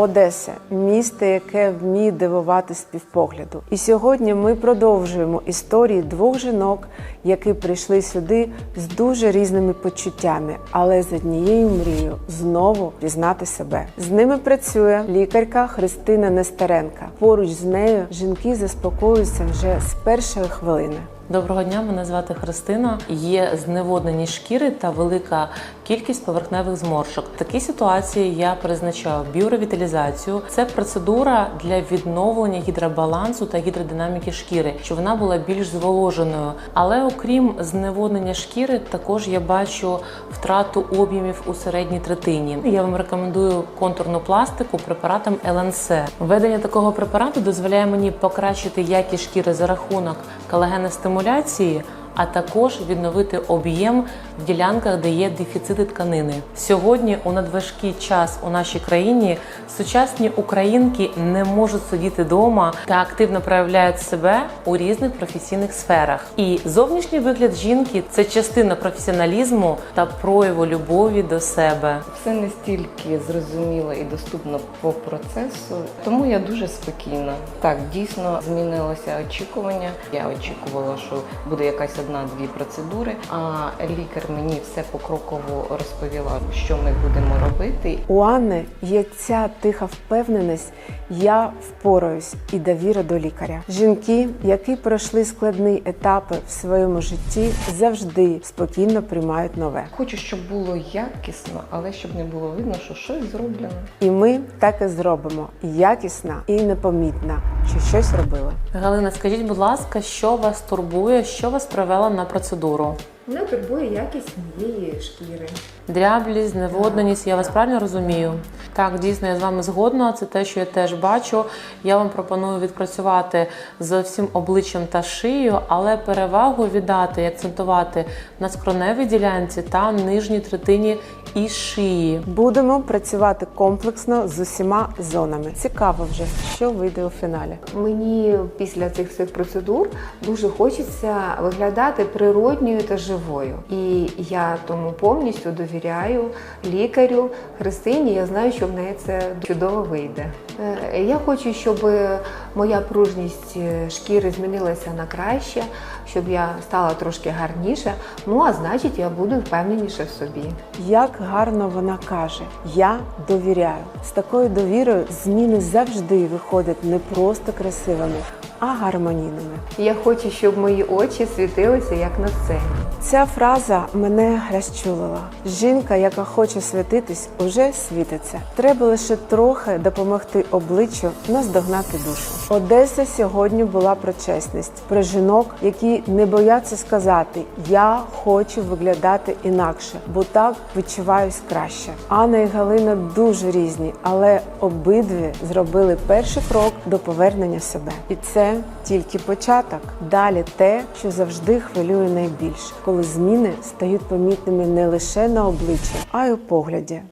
Одеса місто, яке вміє дивувати співпогляду. І сьогодні ми продовжуємо історії двох жінок, які прийшли сюди з дуже різними почуттями, але з однією мрією знову пізнати себе. З ними працює лікарка Христина Нестеренка. Поруч з нею жінки заспокоюються вже з першої хвилини. Доброго дня, мене звати Христина. Є зневоднені шкіри та велика кількість поверхневих зморшок. В такій ситуації я призначаю біоревіталізацію. Це процедура для відновлення гідробалансу та гідродинаміки шкіри, щоб вона була більш зволоженою. Але окрім зневоднення шкіри, також я бачу втрату об'ємів у середній третині. Я вам рекомендую контурну пластику препаратом ЛНС. Введення такого препарату дозволяє мені покращити якість шкіри за рахунок колагеностимуляції, а також відновити об'єм в ділянках, де є дефіцити тканини. Сьогодні, у надважкий час у нашій країні, сучасні українки не можуть сидіти вдома та активно проявляють себе у різних професійних сферах. І зовнішній вигляд жінки це частина професіоналізму та прояву любові до себе. Все не стільки зрозуміло і доступно по процесу, тому я дуже спокійна. Так, дійсно змінилося очікування. Я очікувала, що буде якась одна-дві процедури. А лікар мені все покроково розповіла, що ми будемо робити. У Анни є ця тиха впевненість, я впораюсь і довіра до лікаря. Жінки, які пройшли складні етапи в своєму житті, завжди спокійно приймають нове. Хочу, щоб було якісно, але щоб не було видно, що щось зроблено. І ми так і зробимо якісно і непомітно, що щось робили. Галина, скажіть, будь ласка, що вас турбує, що вас привело на процедуру? Мене турбує якість моєї шкіри. Дряблість, зневодненість, я вас правильно розумію? Так, дійсно, я з вами згодна. Це те, що я теж бачу. Я вам пропоную відпрацювати з всім обличчям та шиєю, але перевагу віддати і акцентувати на скроневій ділянці та нижній третині і шиї. Будемо працювати комплексно з усіма зонами. Цікаво вже, що вийде у фіналі. Мені після цих всіх процедур дуже хочеться виглядати природньою та живою. І я тому повністю довіряю лікарю Христині. Я знаю, що в неї це чудово вийде. Е, Я хочу, щоб моя пружність е, шкіри змінилася на краще, щоб я стала трошки гарніша. Ну а значить, я буду впевненіше в собі. Як гарно вона каже: Я довіряю. З такою довірою зміни завжди виходять не просто красивими, а гармонійними. Я хочу, щоб мої очі світилися як на сцені. Ця фраза мене розчулила. Жінка, яка хоче світитись, уже світиться. Треба лише трохи допомогти обличчю наздогнати душу. Одеса сьогодні була про чесність, про жінок, які не бояться сказати Я хочу виглядати інакше, бо так відчуваюсь краще. Анна і Галина дуже різні, але обидві зробили перший крок до повернення себе. І тільки початок. Далі те, що завжди хвилює найбільше, коли зміни стають помітними не лише на обличчі, а й у погляді.